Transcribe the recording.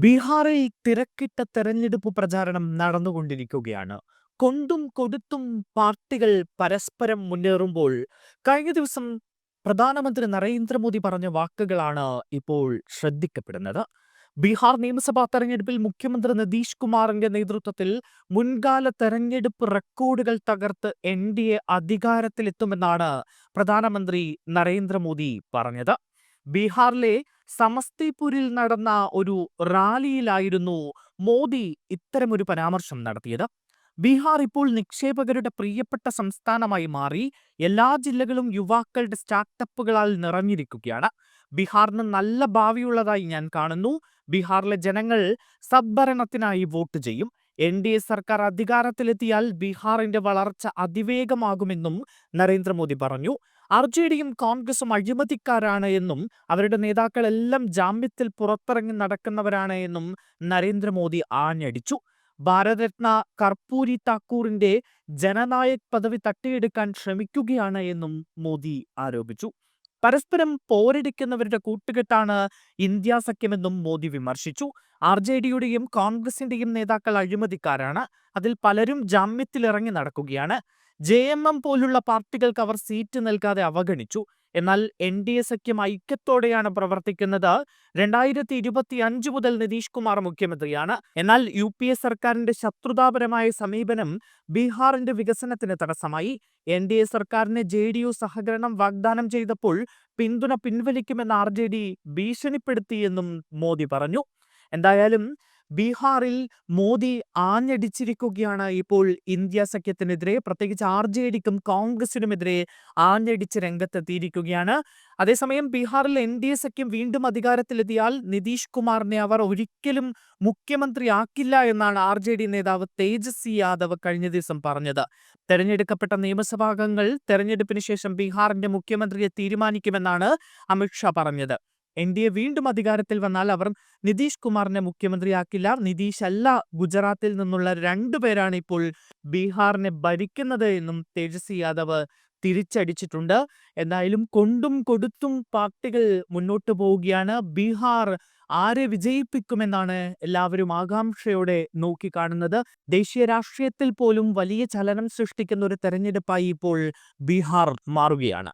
ബീഹാറിൽ തിരക്കിട്ട തെരഞ്ഞെടുപ്പ് പ്രചാരണം നടന്നുകൊണ്ടിരിക്കുകയാണ്. കൊണ്ടും കൊടുത്തും പാർട്ടികൾ പരസ്പരം മുന്നേറുമ്പോൾ കഴിഞ്ഞ ദിവസം പ്രധാനമന്ത്രി നരേന്ദ്രമോദി പറഞ്ഞ വാക്കുകളാണ് ഇപ്പോൾ ശ്രദ്ധിക്കപ്പെടുന്നത്. ബീഹാർ നിയമസഭാ തെരഞ്ഞെടുപ്പിൽ മുഖ്യമന്ത്രി നിതീഷ് കുമാറിന്റെ നേതൃത്വത്തിൽ മുൻകാല തെരഞ്ഞെടുപ്പ് റെക്കോർഡുകൾ തകർത്ത് എൻ ഡി എ അധികാരത്തിലെത്തുമെന്നാണ് പ്രധാനമന്ത്രി നരേന്ദ്രമോദി പറഞ്ഞത്. ബീഹാറിലെ സമസ്തിപൂരിൽ നടന്ന ഒരു റാലിയിലായിരുന്നു മോദി ഇത്തരമൊരു പരാമർശം നടത്തിയത്. ബീഹാർ ഇപ്പോൾ നിക്ഷേപകരുടെ പ്രിയപ്പെട്ട സംസ്ഥാനമായി മാറി എല്ലാ ജില്ലകളും യുവാക്കളുടെ സ്റ്റാർട്ടപ്പുകളാൽ നിറഞ്ഞിരിക്കുകയാണ്. ബീഹാറിന് നല്ല ഭാവിയുള്ളതായി ഞാൻ കാണുന്നു. ബീഹാറിലെ ജനങ്ങൾ സദ്ഭരണത്തിനായി വോട്ട് ചെയ്യും. എൻ ഡി എ സർക്കാർ അധികാരത്തിലെത്തിയാൽ ബീഹാറിന്റെ വളർച്ച അതിവേഗമാകുമെന്നും നരേന്ദ്രമോദി പറഞ്ഞു. ആർ ജെ ഡിയും കോൺഗ്രസും അഴിമതിക്കാരാണ് എന്നും അവരുടെ നേതാക്കളെല്ലാം ജാമ്യത്തിൽ പുറത്തിറങ്ങി നടക്കുന്നവരാണ് എന്നും നരേന്ദ്രമോദി ആഞ്ഞടിച്ചു. ഭാരതരത്ന കർപ്പൂരി താക്കൂറിന്റെ ജനനായക് പദവി തട്ടിയെടുക്കാൻ ശ്രമിക്കുകയാണ് എന്നും മോദി ആരോപിച്ചു. പരസ്പരം പോരടിക്കുന്നവരുടെ കൂട്ടുകെട്ടാണ് ഇന്ത്യ സഖ്യമെന്നും മോദി വിമർശിച്ചു. ആർ ജെ ഡിയുടെയും കോൺഗ്രസിന്റെയും നേതാക്കൾ അഴിമതിക്കാരാണ്. അതിൽ പലരും ജാമ്യത്തിലിറങ്ങി നടക്കുകയാണ്. ജെ എം എം പോലുള്ള പാർട്ടികൾക്ക് അവർ സീറ്റ് നൽകാതെ അവഗണിച്ചു. എന്നാൽ എൻ ഡി എ സഖ്യം ഐക്യത്തോടെയാണ് പ്രവർത്തിക്കുന്നത് രണ്ടായിരത്തി ഇരുപത്തി അഞ്ച് മുതൽ നിതീഷ് കുമാർ മുഖ്യമന്ത്രിയാണ്. എന്നാൽ യു പി എ സർക്കാരിന്റെ ശത്രുതാപരമായ സമീപനം ബീഹാറിന്റെ വികസനത്തിന് തടസ്സമായി. എൻ ഡി എ സർക്കാരിന് ജെ ഡി യു സഹകരണം വാഗ്ദാനം ചെയ്തപ്പോൾ പിന്തുണ പിൻവലിക്കുമെന്ന് ആർ ജെ ഡി ഭീഷണിപ്പെടുത്തിയെന്നും മോദി പറഞ്ഞു. എന്തായാലും ബീഹാറിൽ മോദി ആഞ്ഞടിച്ചിരിക്കുകയാണ്. ഇപ്പോൾ ഇന്ത്യ സഖ്യത്തിനെതിരെ പ്രത്യേകിച്ച് ആർ ജെ ഡിക്കും കോൺഗ്രസിനുമെതിരെ ആഞ്ഞടിച്ച് രംഗത്തെത്തിയിരിക്കുകയാണ്. അതേസമയം ബീഹാറിൽ എൻ ഡി എ സഖ്യം വീണ്ടും അധികാരത്തിലെത്തിയാൽ നിതീഷ് കുമാറിനെ അവർ ഒരിക്കലും മുഖ്യമന്ത്രിയാക്കില്ല എന്നാണ് ആർ ജെ ഡി നേതാവ് തേജസ്വി യാദവ് കഴിഞ്ഞ ദിവസം പറഞ്ഞത്. തെരഞ്ഞെടുക്കപ്പെട്ട നിയമസഭാംഗങ്ങൾ തെരഞ്ഞെടുപ്പിന് ശേഷം ബീഹാറിന്റെ മുഖ്യമന്ത്രിയെ തീരുമാനിക്കുമെന്നാണ് അമിത്ഷാ പറഞ്ഞത്. എൻ ഡി എ വീണ്ടും അധികാരത്തിൽ വന്നാൽ അവർ നിതീഷ് കുമാറിനെ മുഖ്യമന്ത്രിയാക്കില്ല. നിതീഷ് അല്ല ഗുജറാത്തിൽ നിന്നുള്ള രണ്ടുപേരാണ് ഇപ്പോൾ ബീഹാറിനെ ഭരിക്കുന്നത് എന്നും തേജസ്വി യാദവ് തിരിച്ചടിച്ചിട്ടുണ്ട്. എന്തായാലും കൊണ്ടും കൊടുത്തും പാർട്ടികൾ മുന്നോട്ട് പോവുകയാണ്. ബീഹാർ ആരെ വിജയിപ്പിക്കുമെന്നാണ് എല്ലാവരും ആകാംക്ഷയോടെ നോക്കിക്കാണുന്നത്. ദേശീയ രാഷ്ട്രീയത്തിൽ പോലും വലിയ ചലനം സൃഷ്ടിക്കുന്ന ഒരു തെരഞ്ഞെടുപ്പായി ഇപ്പോൾ ബീഹാർ മാറുകയാണ്.